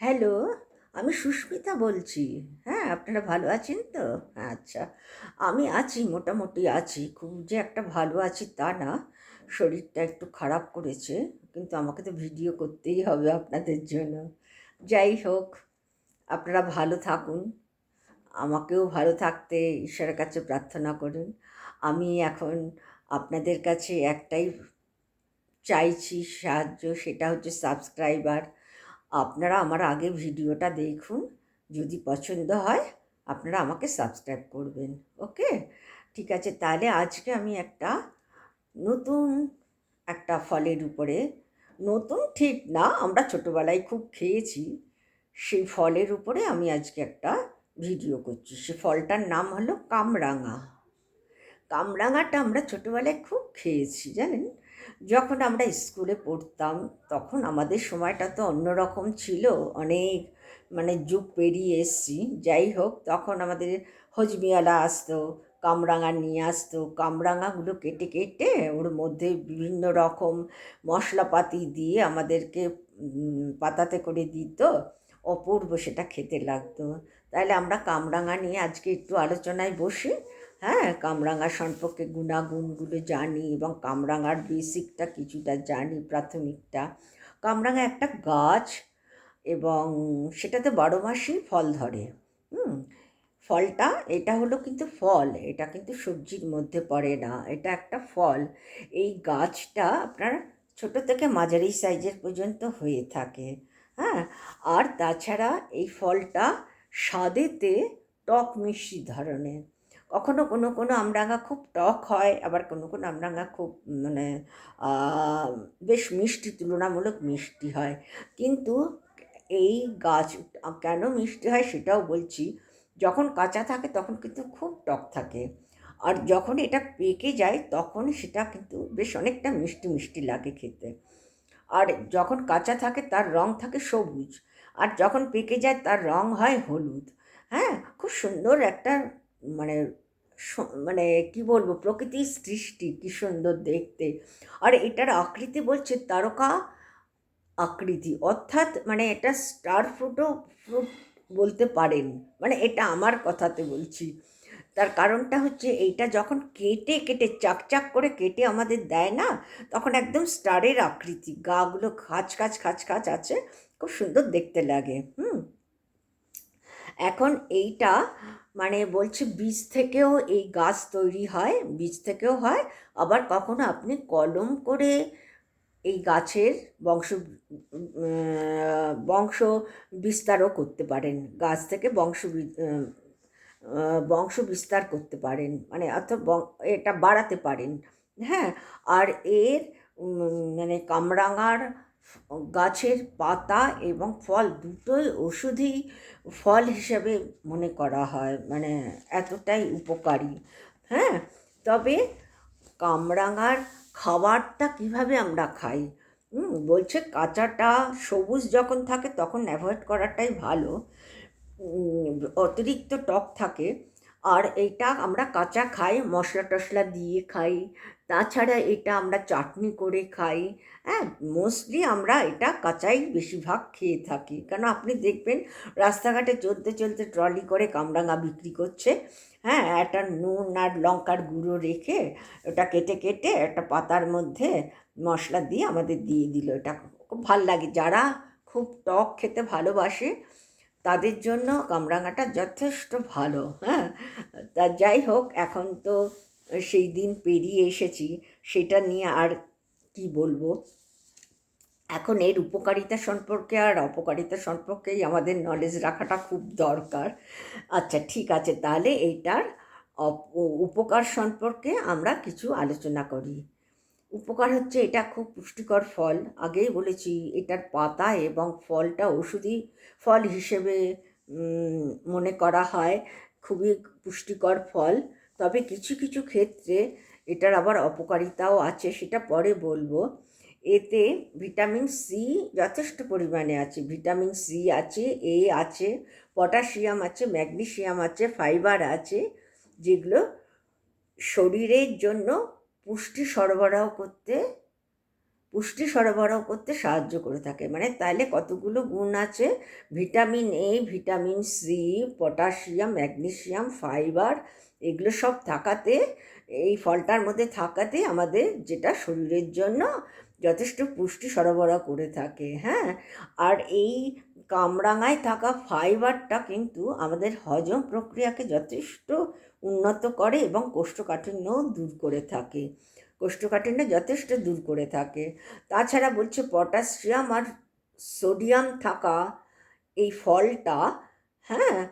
Hello, আমি সুস্মিতা বলছি। হ্যাঁ আপনারা ভালো আছেন তো? আচ্ছা আমি আছি, মোটামুটি আছি। খুব যে একটা ভালো আছি তা না, শরীরটা একটু খারাপ করেছে, কিন্তু আমাকে তো ভিডিও করতেই হবে আপনাদের জন্য। যাই হোক, আপনারা ভালো থাকুন, আমাকেও ভালো থাকতে ঈশ্বরের কাছে প্রার্থনা করুন। আমি এখন আপনাদের কাছে একটাই চাইছি সাহায্য, সেটা হচ্ছে সাবস্ক্রাইবার। আপনারা আমার আগে ভিডিওটা দেখুন। যদি পছন্দ হয়, আপনারা আমাকে সাবস্ক্রাইব করবেন, ওকে? ঠিক আছে, তাহলে আজকে আমি একটা নতুন একটা ফলের উপরে, নতুন ঠিক না, আমরা ছোটোবেলায় খুব খেয়েছি, সেই ফলের উপরে আমি আজকে একটা ভিডিও করছি। সে ফলটার নাম হলো কামরাঙা। কামরাঙাটা আমরা ছোটোবেলায় খুব খেয়েছি, জানেন? যখন আমরা স্কুলে পড়তাম, তখন আমাদের সময়টা তো অন্যরকম ছিল। অনেক মানে যুগ পেরিয়ে এসছি। যাই হোক, তখন আমাদের হজমিয়ালা আসতো, কামরাঙা নিয়ে আসতো। কামরাঙাগুলো কেটে কেটে ওর মধ্যে বিভিন্ন রকম মশলাপাতি দিয়ে আমাদেরকে পাতাতে করে দিত। অপূর্ব সেটা খেতে লাগতো। তাহলে আমরা কামরাঙা নিয়ে আজকে একটু আলোচনায় বসি হ্যাঁ কামরাঙা সম্পর্কে গুণাগুণগুলো জানি এবং কামরাঙার বেসিকটা কিছুটা জানি, প্রাথমিকটা। কামরাঙা একটা গাছ এবং সেটাতে বারো মাসই ফল ধরে, হুম? ফলটা, এটা হলো কিন্তু ফল, এটা কিন্তু সবজির মধ্যে পড়ে না, এটা একটা ফল। এই গাছটা আপনার ছোট থেকে মাঝারি সাইজের পর্যন্ত হয়ে থাকে হ্যাঁ? আর তাছাড়া এই ফলটা স্বাদেতে টক মিষ্টি ধরনের কখনো কোনো কোনো আমডাঙ্গা খুব টক হয়, আবার কোনো কোনো আমডাঙ্গা খুব মানে বেশ মিষ্টি, তুলনামূলক মিষ্টি হয়। কিন্তু এই গাছ কেন মিষ্টি হয় সেটাও বলছি, যখন কাঁচা থাকে তখন কিন্তু খুব টক থাকে। আর যখন এটা পেকে যায় তখন সেটা কিন্তু বেশ অনেকটা মিষ্টি মিষ্টি লাগে খেতে। আর যখন কাঁচা থাকে তার রং থাকে সবুজ, আর যখন পেকে যায় তার রং হয় হলুদ। হ্যাঁ খুব সুন্দর একটা মানে মানে কি বলব, প্রকৃতির সৃষ্টি, কী সুন্দর দেখতে। আর এটার আকৃতি বলছে তারকা আকৃতি, অর্থাৎ মানে এটা স্টার ফ্রুটও ফ্রুট বলতে পারেন। মানে এটা আমার কথাতে বলছি। তার কারণটা হচ্ছে এইটা যখন কেটে কেটে চাকচাক করে কেটে আমাদের দেয় না, তখন একদম স্টারের আকৃতি। গাগুলো খাঁচ খাঁচ খাঁচ খাঁচ আছে। খুব সুন্দর দেখতে লাগে। হুম? এখন এইটা মানে বলছে বীজ থেকেও এই গাছ তৈরি হয়, বীজ থেকেও হয়। আবার কখনো আপনি কলম করে এই গাছের বংশ বংশ বিস্তারও করতে পারেন। গাছ থেকে বংশ বংশ বিস্তার করতে পারেন। মানে অর্থাৎ এটা বাড়াতে পারেন। হ্যাঁ আর এর মানে কামরাঙার গাছের পাতা এবং ফল দুটোই ওষুধি ফল হিসেবে মনে করা হয় মানে এতটাই উপকারী। হ্যাঁ তবে কামরাঙার খাবারটা কীভাবে আমরা খাই? বলছে কাঁচাটা সবুজ যখন থাকে তখন অ্যাভয়েড করাটাই ভালো। অতিরিক্ত টক থাকে। আর এইটা আমরা কাঁচা খাই, মশলা টশলা দিয়ে খাই। তাছাড়া এটা আমরা চাটনি করে খাই। হ্যাঁ মোস্টলি আমরা এটা কাঁচাই বেশিরভাগ খেয়ে থাকি। কেন আপনি দেখবেন রাস্তাঘাটে চলতে চলতে ট্রলি করে কামরাঙা বিক্রি করছে। হ্যাঁ একটা নুন আর লঙ্কার গুঁড়ো রেখে ওটা কেটে কেটে একটা পাতার মধ্যে মশলা দিয়ে আমাদের দিয়ে দিল। এটা খুব ভালো লাগে। যারা খুব টক খেতে ভালোবাসে তাদের জন্য কামরাঙাটা যথেষ্ট ভালো হ্যাঁ? তা যাই হোক, এখন তো সেই দিন পেরিয়ে এসেছি, সেটা নিয়ে আর কি বলব? এখন এর উপকারিতা সম্পর্কে আর অপকারিতা সম্পর্কেই আমাদের নলেজ রাখাটা খুব দরকার। আচ্ছা ঠিক আছে, তাহলে এইটার উপকার সম্পর্কে আমরা কিছু আলোচনা করি। উপকার হচ্ছে এটা খুব পুষ্টিকর ফল। আগেই বলেছি, এটার পাতা এবং ফলটা ওষুধি ফল হিসেবে মনে করা হয়, খুবই পুষ্টিকর ফল। তবে কিছু কিছু ক্ষেত্রে এটার আবার অপকারিতাও আছে, সেটা পরে বলব। এতে ভিটামিন সি যথেষ্ট পরিমাণে আছে, ভিটামিন সি আছে এ আছে, পটাশিয়াম আছে, ম্যাগনেশিয়াম আছে, ফাইবার আছে, যেগুলো শরীরের জন্য পুষ্টি সরবরাহ করতে, পুষ্টি সরবরাহ করতে সাহায্য করে থাকে। মানে তাইলে কতগুলো গুণ আছে? Vitamin A vitamin C potassium, magnesium, fibre, এগুলো সব থাকাতে, এই ফলটার মধ্যে থাকাতে আমাদের যেটা শরীরের জন্য যথেষ্ট পুষ্টি সরবরাহ করে থাকে হ্যাঁ? আর এই কামরাঙায় থাকা ফাইবারটা কিন্তু আমাদের হজম প্রক্রিয়াকে যথেষ্ট উন্নত করে এবং কোষ্ঠকাঠিন্যও দূর করে থাকে। কোষ্ঠকাঠিন্য যথেষ্ট দূর করে থাকে। তাছাড়া বলছে পটাশিয়াম আর সোডিয়াম থাকা এই ফলটা হ্যাঁ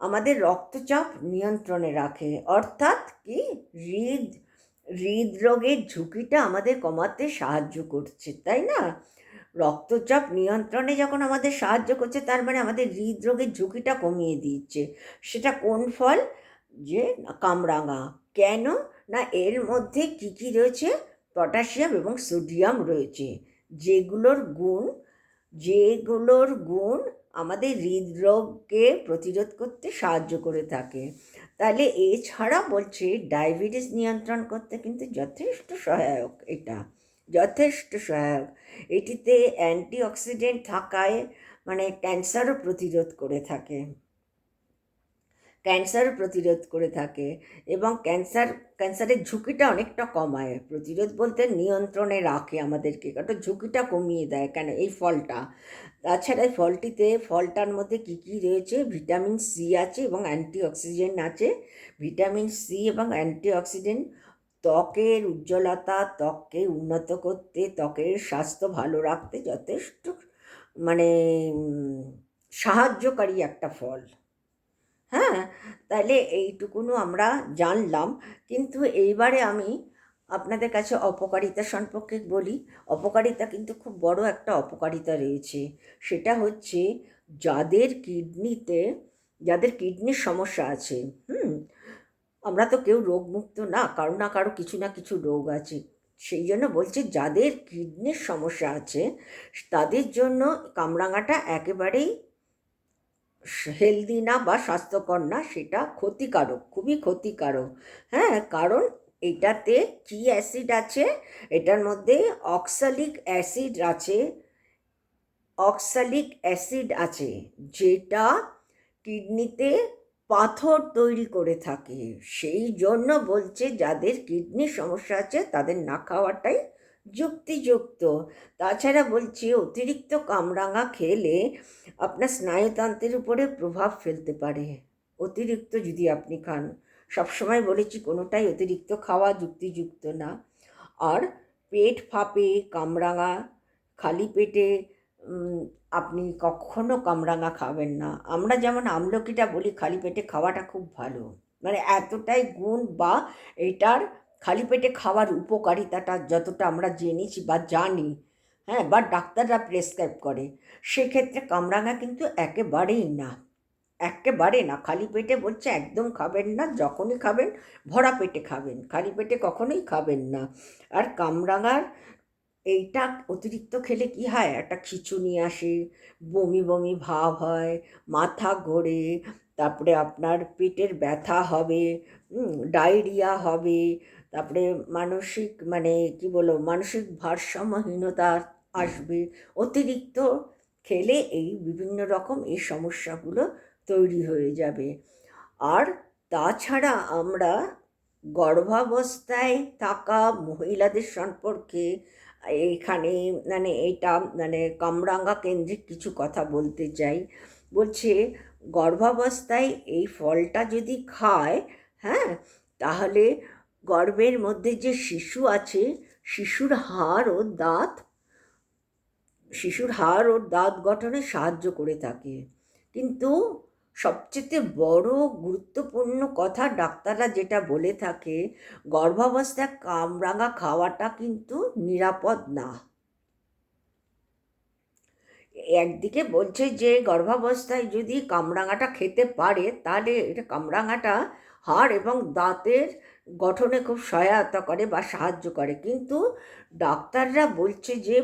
আমাদের রক্তচাপ নিয়ন্ত্রণে রাখে। অর্থাৎ কি? হৃদ, হৃদরোগের ঝুঁকিটা আমাদের কমাতে সাহায্য করছে, তাই না? রক্তচাপ নিয়ন্ত্রণে যখন আমাদের সাহায্য করছে, তার মানে আমাদের হৃদরোগের ঝুঁকিটা কমিয়ে দিচ্ছে। সেটা কোন ফল? যে কামরাঙা। কেন? না, এর মধ্যে কী কী রয়েছে? পটাশিয়াম এবং সোডিয়াম রয়েছে। যেগুলোর গুণ যেগুলোর গুণ আমাদের হৃদরোগকে প্রতিরোধ করতে সাহায্য করে থাকে। তাহলে এছাড়া বলছে, ডায়াবেটিস নিয়ন্ত্রণ করতে কিন্তু যথেষ্ট সহায়ক এটা। যথেষ্ট সহায়ক। এটিতে অ্যান্টিঅক্সিডেন্ট থাকায় মানে ক্যান্সারও প্রতিরোধ করে থাকে। ক্যান্সার প্রতিরোধ করে থাকে এবং ক্যান্সার, ক্যান্সারের ঝুঁকিটা অনেকটা কমায়। প্রতিরোধ বলতে নিয়ন্ত্রণে রাখে আমাদেরকে। কারণ ঝুঁকিটা কমিয়ে দেয়। কেন? এই ফলটা। তাছাড়া এই ফলটিতে, ফলটার মধ্যে কী কী রয়েছে? ভিটামিন সি আছে এবং অ্যান্টিঅক্সিডেন্ট আছে। ভিটামিন সি এবং অ্যান্টিঅক্সিডেন্ট ত্বকের উজ্জ্বলতা, ত্বককে উন্নত করতে, ত্বকের স্বাস্থ্য ভালো রাখতে যথেষ্ট মানে সাহায্যকারী একটা ফল। হ্যাঁ? তাহলে এইটুকুনও আমরা জানলাম। কিন্তু এইবারে আমি আপনাদের কাছে অপকারিতা সম্পর্কে বলি। অপকারিতা কিন্তু খুব বড় একটা অপকারিতা রয়েছে। সেটা হচ্ছে যাদের কিডনিতে, যাদের কিডনির সমস্যা আছে, হুম? আমরা তো কেউ রোগমুক্ত না, কারও না কারও কিছু না কিছু রোগ আছে। সেই জন্য বলছে, যাদের কিডনির সমস্যা আছে, তাদের জন্য কামরাঙাটা একেবারেই হেলদি না বা স্বাস্থ্যকর না সেটা ক্ষতিকারক, খুবই ক্ষতিকারক। হ্যাঁ কারণ এটাতে কি অ্যাসিড আছে? এটার মধ্যে অক্সালিক অ্যাসিড আছে। অক্সালিক অ্যাসিড আছে যেটা কিডনিতে পাথর তৈরি করে থাকে। সেই জন্য বলছে যাদের কিডনির সমস্যা আছে তাদের না খাওয়াটাই যুক্তিযুক্ত। তাছাড়া বলছি, অতিরিক্ত কামরাঙা খেলে আপনার স্নায়ুতন্ত্রের উপরে প্রভাব ফেলতে পারে। অতিরিক্ত যদি আপনি খান। সবসময় বলেছি, কোনোটাই অতিরিক্ত খাওয়া যুক্তিযুক্ত না। আর পেট ফাঁপে, কামরাঙা, খালি পেটে আপনি কখনো কামরাঙা খাবেন না। আমরা যেমন আমলকিটা বলি, খালি পেটে খাওয়াটা খুব ভালো। মানে এতটাই গুণ বা এটার খালি পেটে খাওয়ার উপকারিতাটা যতটা আমরা জেনেছি বা জানি হ্যাঁ বা ডাক্তাররা প্রেসক্রাইব করে, সেক্ষেত্রে কামরাঙা কিন্তু একেবারেই না। একেবারে না। খালি পেটে বলছে একদম খাবেন না, যখনই খাবেন, ভরা পেটে খাবেন। খালি পেটে কখনোই খাবেন না। আর কামরাঙার এইটা অতিরিক্ত খেলে কি হয়? একটা খিচুনি আসে, বমি বমি ভাব হয়, মাথা ঘোরে, তারপরে আপনার পেটের ব্যথা হবে ডায়রিয়া হবে তারপরে মানসিক মানে কি বলো মানসিক ভারসাম্যহীনতা আসবে। অতিরিক্ত খেলে এই বিভিন্ন রকম এই সমস্যাগুলো তৈরি হয়ে যাবে। আর তাছাড়া আমরা গর্ভাবস্থায় থাকা মহিলাদের সম্পর্কে এখানে মানে এটা মানে কামরাঙ্গা কেন্দ্রিক কিছু কথা বলতে চাই। বলছে, গর্ভাবস্থায় এই ফলটা যদি খায় হ্যাঁ তাহলে গর্ভের মধ্যে যে শিশু আছে, শিশুর হাড় ও দাঁত, শিশুর হাড় ও দাঁত গঠনে সাহায্য করে থাকে। কিন্তু সবচেয়ে বড় গুরুত্বপূর্ণ কথা ডাক্তাররা যেটা বলে থাকে, গর্ভাবস্থায় কামরাঙা খাওয়াটা কিন্তু নিরাপদ না। একদিকে বলছে যে গর্ভাবস্থায় যদি কামরাঙাটা খেতে পারে, তাহলে এটা কামরাঙাটা হাড় এবং দাঁতের গঠনে খুব সহায়তা করে বা সাহায্য করে। কিন্তু ডাক্তাররা বলছে যে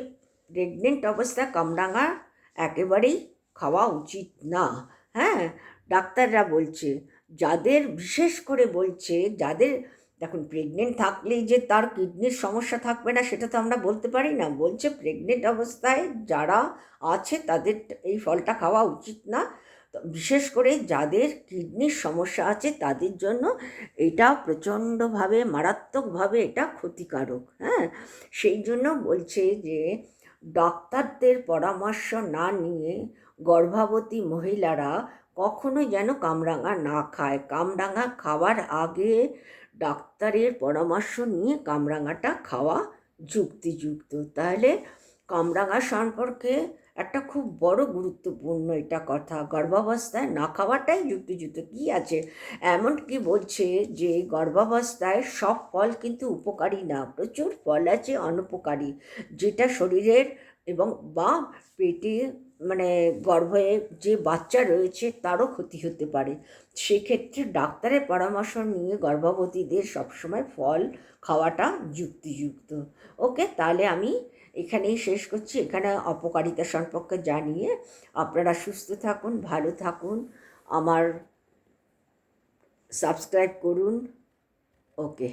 প্রেগনেন্ট অবস্থা কামরাঙা একেবারেই খাওয়া উচিত না। হ্যাঁ? ডাক্তাররা বলছে, যাদের বিশেষ করে বলছে, যাদের, দেখুন প্রেগনেন্ট থাকলেই যে তার কিডনির সমস্যা থাকবে না, সেটা তো আমরা বলতে পারি না। বলছে প্রেগনেন্ট অবস্থায় যারা আছে, তাদের এই ফলটা খাওয়া উচিত না। বিশেষ করে যাদের কিডনির সমস্যা আছে তাদের জন্য এটা প্রচণ্ডভাবে, মারাত্মকভাবে এটা ক্ষতিকারক হ্যাঁ? সেই জন্য বলছে যে ডাক্তারদের পরামর্শ না নিয়ে গর্ভবতী মহিলারা কখনো যেন কামরাঙা না খায়। কামরাঙা খাওয়ার আগে ডাক্তারের পরামর্শ নিয়ে কামরাঙাটা খাওয়া যুক্তিযুক্ত। তাহলে কামরাঙা সম্পর্কে একটা খুব বড় গুরুত্বপূর্ণ এটা কথা। গর্ভাবস্থায় না খাওয়াটাই যুক্তিযুক্ত। কী আছে? এমন কি বলছে যে, গর্ভাবস্থায় সব ফল কিন্তু উপকারী না, প্রচুর ফল আছে অনুপকারী, যেটা শরীরের এবং বা পেটে মানে গর্ভে যে বাচ্চা রয়েছে তারও ক্ষতি হতে পারে। সেক্ষেত্রে ডাক্তারের পরামর্শ নিয়ে গর্ভবতীদের সবসময় ফল খাওয়াটা যুক্তিযুক্ত। ওকে, তাহলে আমি এখানেই শেষ করছি। এখানে অপকারিতা সম্পর্কে জানিয়ে আপনারা সুস্থ থাকুন, ভালো থাকুন, আমার সাবস্ক্রাইব করুন। ওকে